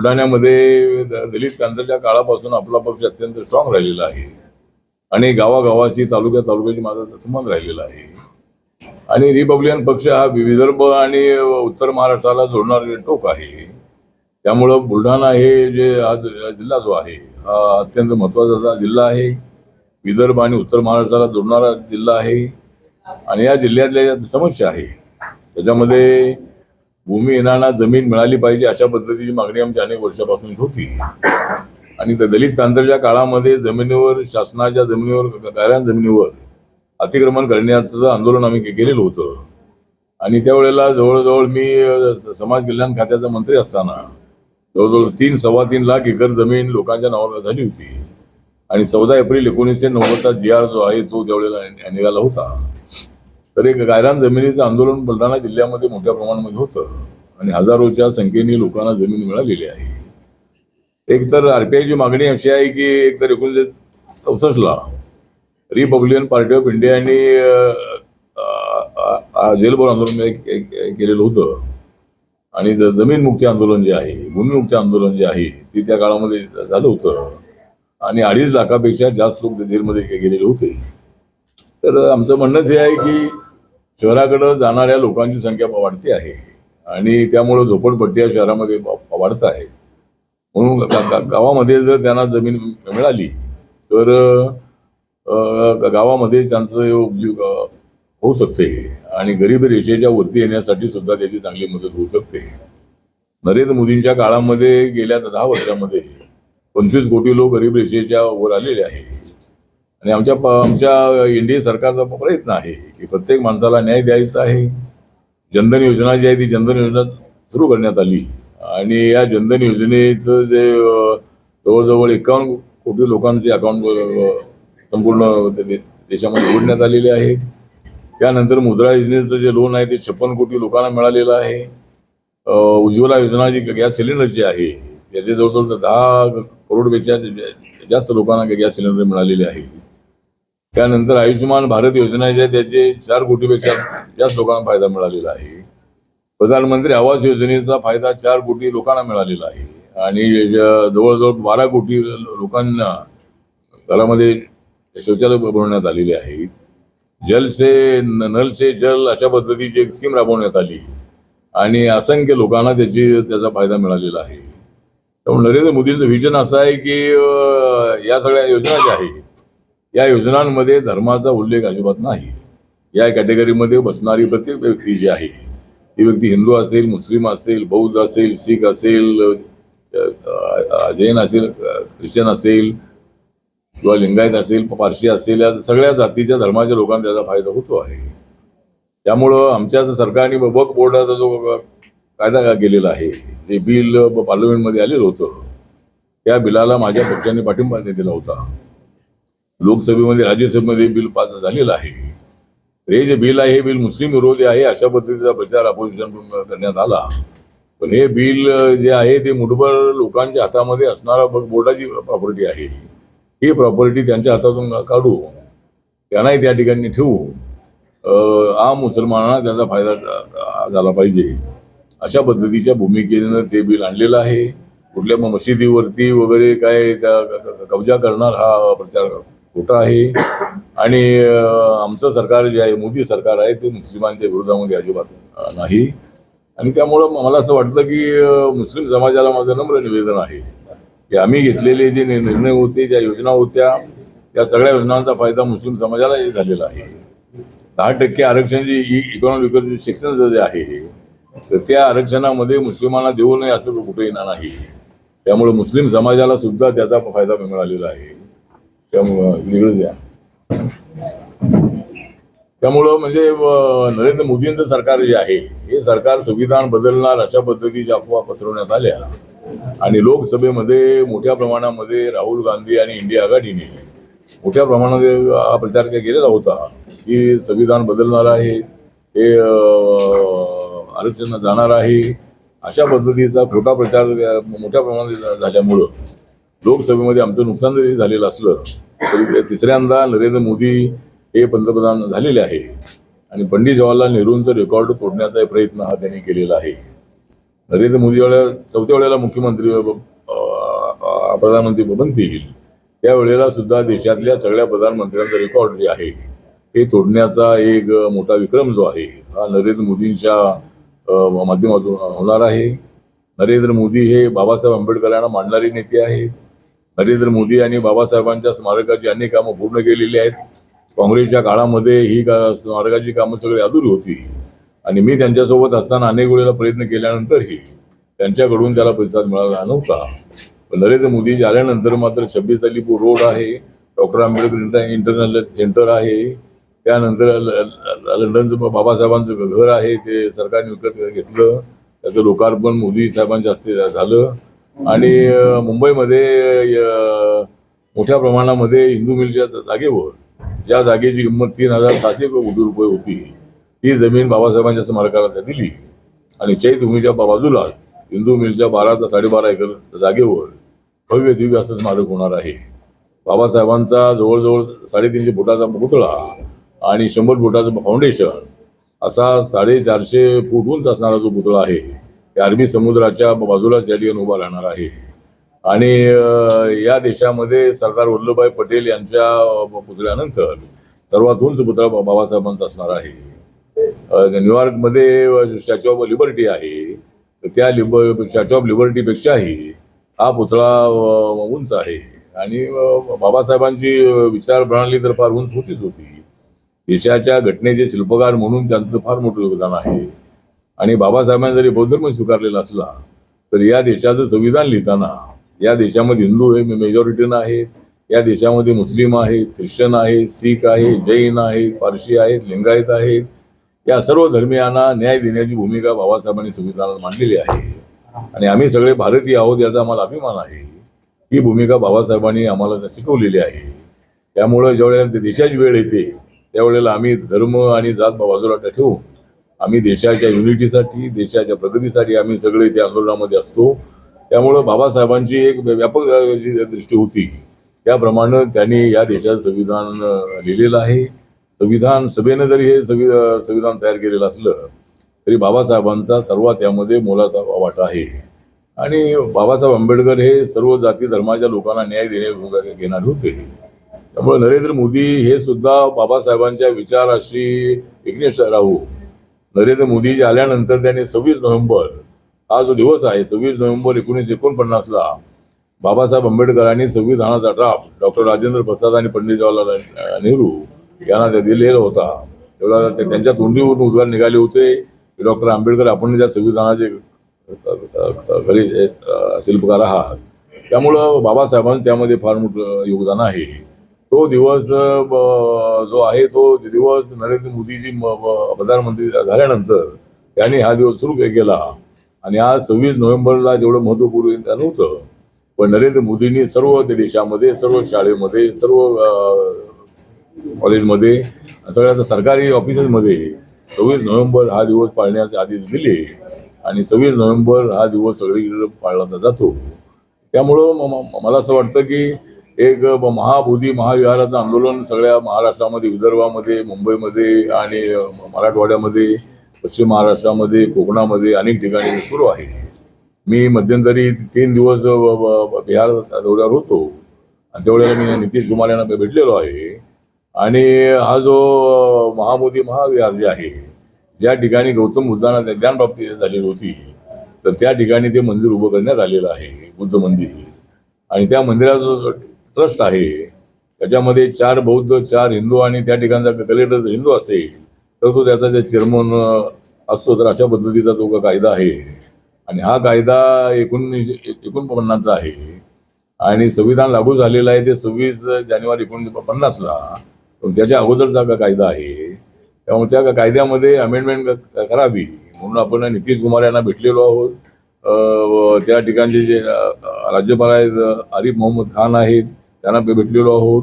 बुलढाण्यामध्ये द- दलित क्रांतीच्या काळापासून आपला पक्ष अत्यंत स्ट्रॉंग राहिलेला आहे. आणि गावागावाची तालुक्या तालुक्याची माझा संबंध राहिलेला आहे. आणि रिपब्लिकन पक्ष हा विदर्भ आणि उत्तर महाराष्ट्राला जोडणारे टोक आहे. त्यामुळं बुलढाणा हे जे हा जिल्हा जो आहे हा अत्यंत महत्त्वाचा जिल्हा आहे. विदर्भ आणि उत्तर महाराष्ट्राला जोडणारा जिल्हा आहे. आणि या जिल्ह्यातल्या ज्या समस्या आहे त्याच्यामध्ये भूमी येणारा जमीन मिळाली पाहिजे अशा पद्धतीची मागणी आमची अनेक वर्षापासून होती. आणि त्या दलित प्रांताच्या काळामध्ये जमिनीवर शासनाच्या जमिनीवर गाऱ्या जमिनीवर अतिक्रमण करण्याचं आंदोलन आम्ही केलेलं होतं. आणि त्यावेळेला जवळजवळ मी समाज कल्याण खात्याचा मंत्री असताना जवळजवळ तीन सव्वा तीन लाख एकर जमीन लोकांच्या नावावर झाली होती. आणि चौदा एप्रिल एकोणीसशे नव्वदचा जी आर जो आहे तो त्यावेळेला निघाला होता. तर एक गायरान जमिनीचं आंदोलन बुलढाणा जिल्ह्यामध्ये मोठ्या प्रमाणामध्ये होतं आणि हजारोच्या संख्येने लोकांना जमीन मिळालेली आहे. एक तर आरपीआयची मागणी अशी आहे की एक तर एकोणीसशे चौसष्टला रिपब्लिकन पार्टी ऑफ इंडियाने जेलभर आंदोलन केलेलं होतं. आणि जमीन मुक्ती आंदोलन जे आहे भूमिमुक्ती आंदोलन जे आहे ते त्या काळामध्ये झालं होतं. आणि अडीच लाखापेक्षा जास्त लोक जेलमध्ये गेलेले होते. तर आमचं म्हणणंच हे आहे की शहराकडं जाणाऱ्या लोकांची संख्या वाढते आहे. आणि त्यामुळं झोपडपट्टी या शहरामध्ये वाढत आहे. म्हणून गावामध्ये जर त्यांना जमीन मिळाली तर गावामध्ये त्यांचं उपजीव होऊ शकते. आणि गरीब रेषेच्या वरती येण्यासाठी सुद्धा त्याची चांगली मदत होऊ शकते. नरेंद्र मोदींच्या काळामध्ये गेल्या दहा वर्षामध्ये पंचवीस कोटी लोक गरीब रेषेच्या वर आलेले आहे आणि आमच्या प- आमच्या एनडीए सरकारचा प्रयत्न आहे की प्रत्येक माणसाला न्याय द्यायचा आहे. जनधन योजना जी आहे ती जनधन योजना सुरू करण्यात आली. आणि या जनधन योजनेचं जे जवळजवळ एकावन्न कोटी लोकांचे अकाउंट संपूर्ण दे- देशामध्ये उघडण्यात आलेले आहे. त्यानंतर मुद्रा योजनेचं जे लोन आहे ते छप्पन कोटी लोकांना मिळालेलं आहे. उज्ज्वला योजना जी गॅस सिलेंडरची आहे त्याचे जवळजवळ दहा करोडपेक्षा जास्त लोकांना गॅस सिलेंडर मिळालेले आहे. त्यानंतर आयुष्यमान भारत योजना ज्या त्याचे चार कोटीपेक्षा जास्त लोकांना फायदा मिळालेला आहे. प्रधानमंत्री आवास योजनेचा फायदा चार कोटी लोकांना मिळालेला आहे. आणि जवळजवळ बारा कोटी लोकांना घरामध्ये शौचालय बनवण्यात आलेले आहेत जल से नल से जल अशा पद्धतीची एक स्कीम राबवण्यात आली. आणि असंख्य लोकांना त्याची त्याचा फायदा मिळालेला आहे. त्यामुळे नरेंद्र मोदींचं विजन असं आहे की या सगळ्या योजना ज्या आहेत या योजनांमध्ये धर्माचा उल्लेख अजिबात नाही. या कॅटेगरीमध्ये बसणारी प्रत्येक व्यक्ती जी आहे ती व्यक्ती हिंदू असेल मुस्लिम असेल बौद्ध असेल शीख असेल जैन असेल ख्रिश्चन असेल किंवा लिंगायत असेल पारशी असेल या सगळ्या जातीच्या धर्माच्या लोकांना त्याचा फायदा होतो आहे. त्यामुळं आमच्या सरकारने वक्फ बोर्डाचा जो कायदा केलेला आहे ते बिल पार्लमेंटमध्ये आलेलं होतं त्या बिलाला माझ्या पक्षाने पाठिंबा दिला होता. लोकसभेमध्ये राज्यसभेमध्ये बिल पास झालेलं आहे. हे जे बिल आहे हे बिल मुस्लिम विरोधी आहे अशा पद्धतीचा प्रचार अपोजिशन करण्यात आला. पण हे बिल जे आहे ते मुठभर लोकांच्या हातामध्ये असणारा बोर्डाची प्रॉपर्टी आहे. ही प्रॉपर्टी त्यांच्या हातातून काढू. त्यांनाही त्या ठिकाणी ठेवू. आम मुसलमानांना त्याचा फायदा झाला पाहिजे. अशा पद्धतीच्या भूमिकेनं ते बिल आणलेलं आहे. कुठल्या मग मशिदीवरती वगैरे काय त्या कब्जा करणार हा प्रचार कुठं आहे. आणि आमचं सरकार जे आहे मोदी सरकार आहे ते मुस्लिमांच्या विरोधामध्ये अजिबात नाही. आणि त्यामुळं मला असं वाटतं की मुस्लिम समाजाला माझं नम्र निवेदन आहे. की आम्ही घेतलेले जे निर्णय होते ज्या योजना होत्या त्या सगळ्या योजनांचा फायदा मुस्लिम समाजाला झालेला आहे. दहा टक्के आरक्षण जे इकॉनॉमिक शिक्षण जे आहे तर त्या आरक्षणामध्ये मुस्लिमांना देऊ नये असं कुठे येणार नाही. त्यामुळे मुस्लिम समाजाला सुद्धा त्याचा फायदा मिळालेला आहे. त्यामुळं वेगळं द्या. त्यामुळं म्हणजे नरेंद्र मोदींचं सरकार जे आहे हे सरकार संविधान बदलणार अशा पद्धतीच्या अफवा पसरवण्यात आल्या. आणि लोकसभेमध्ये मोठ्या प्रमाणामध्ये राहुल गांधी आणि इंडिया आघाडीने मोठ्या प्रमाणामध्ये हा प्रचार काय केलेला होता. की संविधान बदलणार आहे हे आरक्षण जाणार आहे अशा पद्धतीचा खोटा प्रचार मोठ्या प्रमाणात झाल्यामुळं लोकसभेमध्ये आमचं नुकसान जरी झालेलं असलं तरी ते तिसऱ्यांदा नरेंद्र मोदी हे पंतप्रधान झालेले आहे. आणि पंडित जवाहरलाल नेहरूंचं रेकॉर्ड तोडण्याचा प्रयत्न हा त्यांनी केलेला आहे. नरेंद्र मोदी वेळेला चौथ्या वेळेला मुख्यमंत्री प्रधानमंत्री बनतील त्यावेळेला सुद्धा देशातल्या सगळ्या प्रधानमंत्र्यांचा रेकॉर्ड जे आहे हे तोडण्याचा एक मोठा विक्रम जो आहे हा नरेंद्र मोदींच्या माध्यमातून होणार आहे. नरेंद्र मोदी हे बाबासाहेब आंबेडकरांना मांडणारे नेते आहेत. नरेंद्र मोदी यांनी बाबासाहेबांच्या स्मारकाची अनेक कामं पूर्ण केलेली आहेत. काँग्रेसच्या काळामध्ये ही का स्मारकाची कामं सगळी अधुरी होती. आणि मी त्यांच्यासोबत असताना अनेक वेळेला प्रयत्न केल्यानंतरही त्यांच्याकडून त्याला प्रतिसाद मिळाला नव्हता. पण नरेंद्र मोदी आल्यानंतर मात्र छब्बीस अलीपूर रोड आहे डॉक्टर आंबेडकर इंटरनॅशनल सेंटर आहे. त्यानंतर लंडनचं बाबासाहेबांचं घर आहे ते सरकारने विकत घेतलं. त्याचं लोकार्पण मोदी साहेबांच्या हस्ते झालं. आणि मुंबईमध्ये मोठ्या प्रमाणामध्ये हिंदू मिलच्या जागेवर ज्या जागेची किंमत तीन हजार सातशे कोटी रुपये होती ती जमीन बाबासाहेबांच्या स्मारकाला त्या दिली. आणि चैतभूमीच्या बा- बाजूलाच हिंदू मिलच्या बारा ते साडेबारा एकर जागेवर भव्य दिव्य असं स्मारक होणार आहे. बाबासाहेबांचा जवळजवळ साडेतीनशे फुटाचा पुतळा आणि शंभर फुटाचं फाउंडेशन असा साडेचारशे फूट उंच असणारा जो पुतळा आहे अरबी समुद्राच्या बाजूलाच या ठिकाणी उभा राहणार आहे. आणि या देशामध्ये सरदार वल्लभभाई पटेल यांच्या पुतळ्यानंतर सर्वात उंच पुतळा बाबासाहेबांचा असणार आहे. न्यूयॉर्कमध्ये स्टॅच्यू ऑफ लिबर्टी आहे. त्या लिब स्टॅच्यू ऑफ लिबर्टीपेक्षाही हा पुतळा उंच आहे. आणि बाबासाहेबांची विचारप्रणाली विचार प्रणाली तर फार उंच होतीच होती. देशाच्या घटनेचे शिल्पकार म्हणून त्यांचं फार मोठं योगदान आहे. आणि बाबासाहेबांनी जरी बौद्ध धर्म स्वीकारलेला असला तर या देशाचं संविधान लिहिताना या देशामध्ये हिंदू हे मेजॉरिटीनं आहेत या देशामध्ये मुस्लिम आहेत ख्रिश्चन आहेत सिख आहेत जैन आहेत पारशी आहेत लिंगायत आहेत या सर्व धर्मियांना न्याय देण्याची भूमिका बाबासाहेबांनी संविधानात मांडलेली आहे. आणि आम्ही सगळे भारतीय आहोत याचा आम्हाला अभिमान आहे. ही भूमिका बाबासाहेबांनी आम्हाला शिकवलेली आहे. त्यामुळं ज्यावेळेला देशाची वेळ येते त्यावेळेला आम्ही धर्म आणि जात बाजूला ठेवून आम्ही देशाच्या युनिटीसाठी देशाच्या प्रगतीसाठी आम्ही सगळे त्या आंदोलनामध्ये असतो. त्यामुळं बाबासाहेबांची एक व्यापक जी दृष्टी होती. त्याप्रमाणे त्यांनी या देशाचं संविधान लिहिलेलं आहे. संविधान सभेनं जरी हे संवि संविधान तयार केलेलं असलं तरी बाबासाहेबांचा सर्वात यामध्ये मोलाचा वाटा आहे. आणि बाबासाहेब आंबेडकर हे सर्व जाती धर्माच्या लोकांना न्याय देणे भूमिका घेणारे होते. त्यामुळे नरेंद्र मोदी हे सुद्धा बाबासाहेबांच्या विचाराशी एकनिष्ठ राहू. नरेंद्र मोदीजी आल्यानंतर त्यांनी सव्वीस नोव्हेंबर हा जो दिवस आहे सव्वीस नोव्हेंबर एकोणीसशे एकोणपन्नासला बाबासाहेब आंबेडकरांनी संविधानाचा ड्राफ्ट डॉक्टर राजेंद्र प्रसाद आणि पंडित जवाहरलाल नेहरू यांना ते दिलेला होता. तेवढा त्यांच्या तोंडीवरून उद्गार निघाले होते. की डॉक्टर आंबेडकर आपण त्या संविधानाचे खरे शिल्पकार आहात त्यामुळं बाबासाहेबांचं त्यामध्ये फार मोठं योगदान आहे. तो दिवस जो आहे तो दिवस नरेंद्र मोदीजी प्रधानमंत्री झाल्यानंतर त्यांनी हा दिवस सुरू केला. आणि आज सव्वीस नोव्हेंबरला जेवढं महत्त्वपूर्ण नव्हतं पण नरेंद्र मोदींनी सर्व त्या देशामध्ये सर्व शाळेमध्ये सर्व कॉलेजमध्ये सगळ्या सरकारी ऑफिसेसमध्ये सव्वीस नोव्हेंबर हा दिवस पाळण्याचे आदेश दिले. आणि सव्वीस नोव्हेंबर हा दिवस सगळीकडे पाळला जातो. त्यामुळं मला असं वाटतं की एक ब- महाबोधी महाविहाराचं आंदोलन सगळ्या महाराष्ट्रामध्ये विदर्भामध्ये मुंबईमध्ये आणि मराठवाड्यामध्ये पश्चिम महाराष्ट्रामध्ये कोकणामध्ये अनेक ठिकाणी सुरू आहे. मी मध्यंतरी तीन दिवस ब- बिहार दौऱ्यावर होतो. आणि त्यावेळेला मी नितीश कुमार यांना भेटलेलो आहे. आणि हा जो महाबोधी महाविहार जे आहे ज्या ठिकाणी गौतम बुद्धांना ज्ञानप्राप्ती झालेली होती तर त्या ठिकाणी ते मंदिर उभं करण्यात आलेलं आहे बुद्ध मंदिर. आणि त्या मंदिराचं ट्रस्ट आहे. त्याच्यामध्ये चार बौद्ध चार हिंदू आणि त्या ठिकाणचा कलेक्टर जर हिंदू असेल तर तो त्याचा जे चेअरमन असतो तर अशा पद्धतीचा तो कायदा आहे. आणि हा कायदा एकोणीसशे एकोणपन्नासचा आहे. आणि संविधान लागू झालेलं आहे ते सव्वीस जानेवारी एकोणीसशे पन्नासला. पण त्याच्या अगोदरचा का कायदा आहे. त्यामुळे त्या कायद्यामध्ये अमेंडमेंट करावी. म्हणून आपण नितीश कुमार यांना भेटलेलो आहोत. त्या ठिकाणचे जे राज्यपाल आहेत आरिफ मोहम्मद खान आहेत त्यांना भेटलेलो आहोत.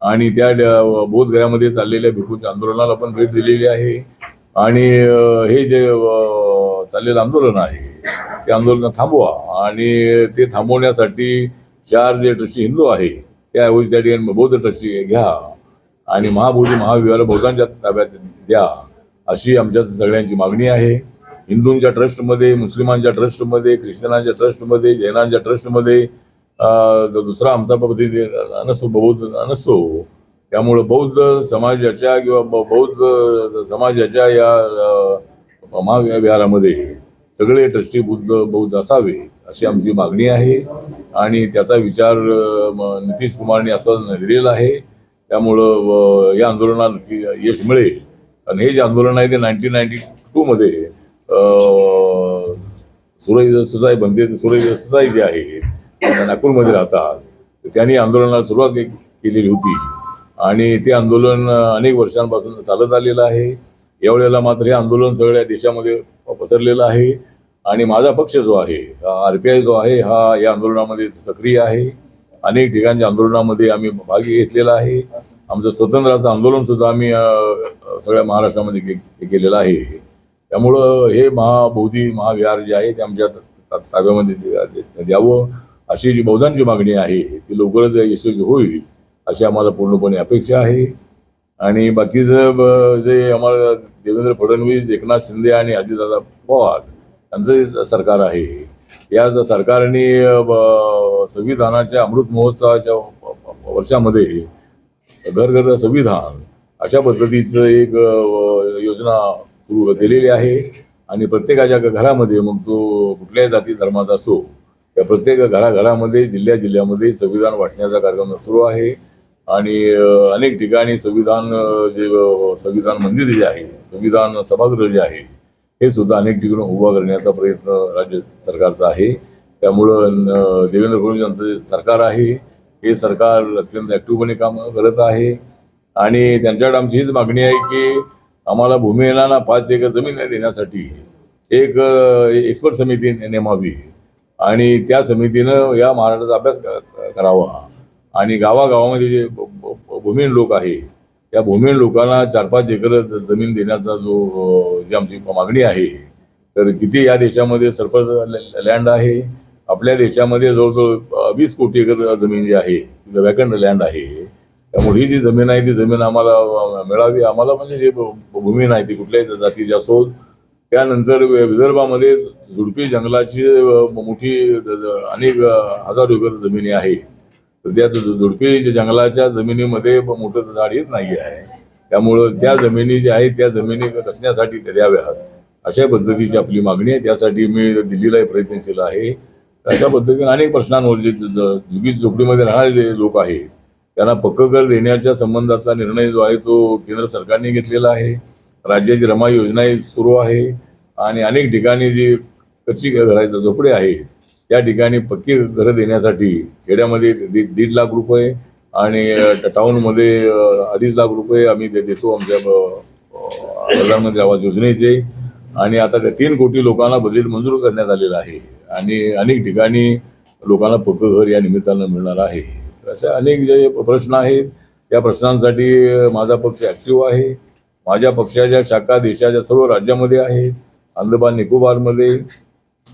आणि त्या ड- बोधगयामध्ये चाललेल्या भिकूच्या आंदोलनाला पण भेट दिलेली आहे. आणि हे जे चाललेलं आंदोलन आहे ते आंदोलन थांबवा. आणि ते थांबवण्यासाठी चार जे ट्रस्टी हिंदू आहे त्याऐवजी त्या ठिकाणी बौद्ध ट्रस्टी घ्या. आणि महाबोधी महाविहार बौद्धांच्या ताब्यात द्या अशी आमच्या सगळ्यांची मागणी आहे. हिंदूंच्या ट्रस्टमध्ये मुस्लिमांच्या ट्रस्टमध्ये ख्रिश्चनांच्या ट्रस्टमध्ये जैनांच्या ट्रस्टमध्ये दुसरा आमचा पद्धती नसतो बौद्ध नसतो त्यामुळं बौद्ध समाजाच्या किंवा बौद्ध समाजाच्या या महाविहारामध्ये सगळे ट्रस्टी बुद्ध बौद्ध असावे अशी आमची मागणी आहे. आणि त्याचा विचार नितीश कुमारने असं दिलेला आहे. त्यामुळं या आंदोलनात नक्की यश मिळेल. आणि हे जे आंदोलन आहे ते नाईन्टीन नाईन्टी टूमध्ये सुरज सुताई बनते सुरई जे आहे नागपूरमध्ये राहतात. तर त्यांनी आंदोलनाला सुरुवात केलेली होती. आणि ते आंदोलन अनेक वर्षांपासून चालत आलेलं आहे. यावेळेला मात्र हे आंदोलन सगळ्या देशामध्ये पसरलेलं आहे. आणि माझा पक्ष जो आहे आर पी आय जो आहे हा या आंदोलनामध्ये सक्रिय आहे. अनेक ठिकाणच्या आंदोलनामध्ये आम्ही भाग घेतलेला आहे. आमचं स्वतंत्राचं आंदोलन सुद्धा आम्ही सगळ्या महाराष्ट्रामध्ये के- केलेलं आहे. त्यामुळं हे महाबोधी महाविहार जे आहे ते आमच्या ताब्यामध्ये द्यावं. अशी जी बहुधांची मागणी आहे ती लवकरच यशस्वी होईल अशी आम्हाला पूर्णपणे अपेक्षा आहे. आणि बाकीचं ब- जे आम्हाला देवेंद्र फडणवीस एकनाथ शिंदे आणि अजितदादा पवार यांचं जे सरकार आहे या सरकारने ब- संविधानाच्या अमृत महोत्सवाच्या वर्षामध्ये घर घर संविधान अशा पद्धतीचं एक योजना सुरू केलेली आहे. आणि प्रत्येकाच्या घरामध्ये मग तो कुठल्याही जाती धर्माचा असो त्या प्रत्येक घराघरामध्ये जिल्ह्या जिल्ह्यामध्ये संविधान वाटण्याचा कार्यक्रम सुरू आहे. आणि अनेक ठिकाणी संविधान जे संविधान मंदिर जे आहे संविधान सभागृह जे आहे हे सुद्धा अनेक ठिकाणी उभा करण्याचा प्रयत्न राज्य सरकारचा आहे. त्यामुळं देवेंद्र फडणवीस यांचं सरकार आहे हे सरकार अत्यंत ॲक्टिव्हपणे काम करत आहे. आणि त्यांच्याकडे आमची हीच मागणी आहे की आम्हाला भूमिहीनांना पाच एकर जमीन देण्यासाठी एक एक्सपर्ट समिती नेमावी. आणि त्या समितीनं या महाराष्ट्राचा अभ्यास करावा. आणि गावागावामध्ये जे भूमिहीन लोक आहे त्या भूमिहीन लोकांना चार पाच एकर जमीन देण्याचा जो जी आमची मागणी आहे तर किती या देशामध्ये सरपंच लँड आहे? आपल्या देशामध्ये जवळजवळ वीस कोटी एकर जमीन जी आहे वॅकंड लँड आहे. त्यामुळे ही जी जमीन आहे ती जमीन आम्हाला मिळावी आम्हाला म्हणजे जे भ- भूमी नाही ती कुठल्याही जातीची असोत त्यानंतर विदर्भामध्ये झुडपी जंगलाची मोठी अनेक हजारो एकर जमिनी आहे. तर त्या झुडपी जंगलाच्या जमिनीमध्ये मोठं झाड येत नाही आहे. त्यामुळं त्या जमिनी ज्या आहेत त्या जमिनी कसण्यासाठी त्या द्याव्यात. अशा पद्धतीची आपली मागणी आहे. त्यासाठी मी दिल्लीला प्रयत्नशील आहे. अशा पद्धतीने अनेक प्रश्नांवर जे ज- झुगी झोपडीमध्ये राहणारे लोक आहेत. त्यांना पक्क कर देण्याच्या संबंधातला निर्णय जो आहे तो केंद्र सरकारने घेतलेला आहे. राज्याची रमा योजना सुरू आहे आणि अनेक ठिकाणी जी कच्ची घराचे झोपडे आहेत त्या ठिकाणी पक्की घरं देण्यासाठी खेड्यामध्ये दीड दीड लाख रुपये आणि टाऊनमध्ये अडीच लाख रुपये आम्ही ते देतो आमच्या प्रधानमंत्री आवास योजनेचे. आणि आता त्या तीन कोटी लोकांना बजेट मंजूर करण्यात आलेलं आहे आणि अनेक ठिकाणी लोकांना पक्क घर या निमित्तानं मिळणार आहे. अशा अनेक जे प्रश्न आहेत त्या प्रश्नांसाठी माझा पक्ष ॲक्टिव्ह आहे. माझ्या पक्षाच्या शाखा देशाच्या सर्व राज्यामध्ये आहेत अंदमान निकोबारमध्ये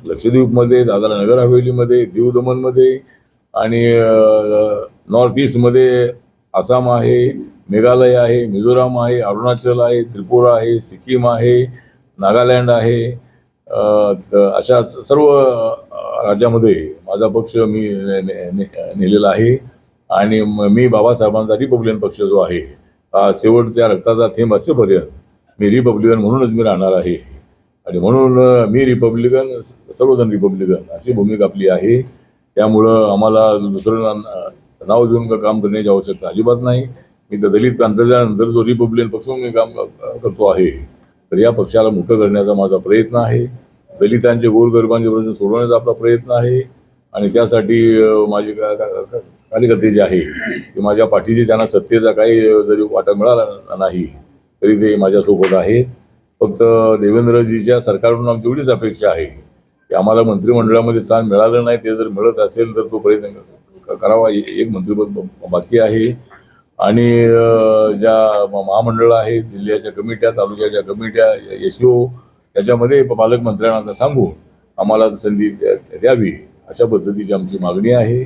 लक्षद्वीपमध्ये दादरा नगर हवेलीमध्ये दीव दमनमध्ये आणि नॉर्थ ईस्टमध्ये आसाम आहे मेघालय आहे मिझोराम आहे अरुणाचल आहे त्रिपुरा आहे सिक्कीम आहे नागालँड आहे. अशा सर्व राज्यामध्ये माझा पक्ष मी ने- ने- नेलेला आहे. आणि मी बाबासाहेबांचा रिपब्लिकन पक्ष जो आहे शेवटच्या रक्ताचा थेंब असेपर्यंत मी रिपब्लिकन म्हणूनच मी राहणार आहे. आणि म्हणून मी रिपब्लिकन सर्वजण रिपब्लिकन अशी भूमिका आपली आहे. त्यामुळं आम्हाला दुसरं नाव देऊन का- काम करण्याची आवश्यकता अजिबात नाही. मी तर दलित प्रांताच्यानंतर जो रिपब्लिकन पक्ष म्हणून मी काम करतो आहे तर या पक्षाला मोठं करण्याचा माझा प्रयत्न आहे. दलितांचे गोरगरिबांचे प्रश्न सोडवण्याचा आपला प्रयत्न आहे. आणि त्यासाठी माझी माझे कार्यकर्ते जे आहे ते माझ्या पाठीचे त्यांना सत्तेचा काही जरी वाटा मिळाला नाही तरी ते माझ्यासोबत आहेत फक्त देवेंद्रजीच्या सरकारकडून आमची एवढीच अपेक्षा आहे की आम्हाला मंत्रिमंडळामध्ये स्थान मिळालं नाही ते जर मिळत असेल तर तो प्रयत्न करावा. एक मंत्रिपद बाकी आहे. आणि ज्या म- महामंडळ आहेत जिल्ह्याच्या कमिट्या तालुक्याच्या कमिट्या एस त्याच्यामध्ये पालकमंत्र्यांना सांगून आम्हाला संधी द्या- द्यावी अशा पद्धतीची आमची मागणी आहे.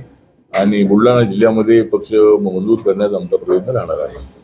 आणि बुलढाणा जिल्ह्यामध्ये पक्ष मजबूत करण्याचा आमचा प्रयत्न राहणार आहे.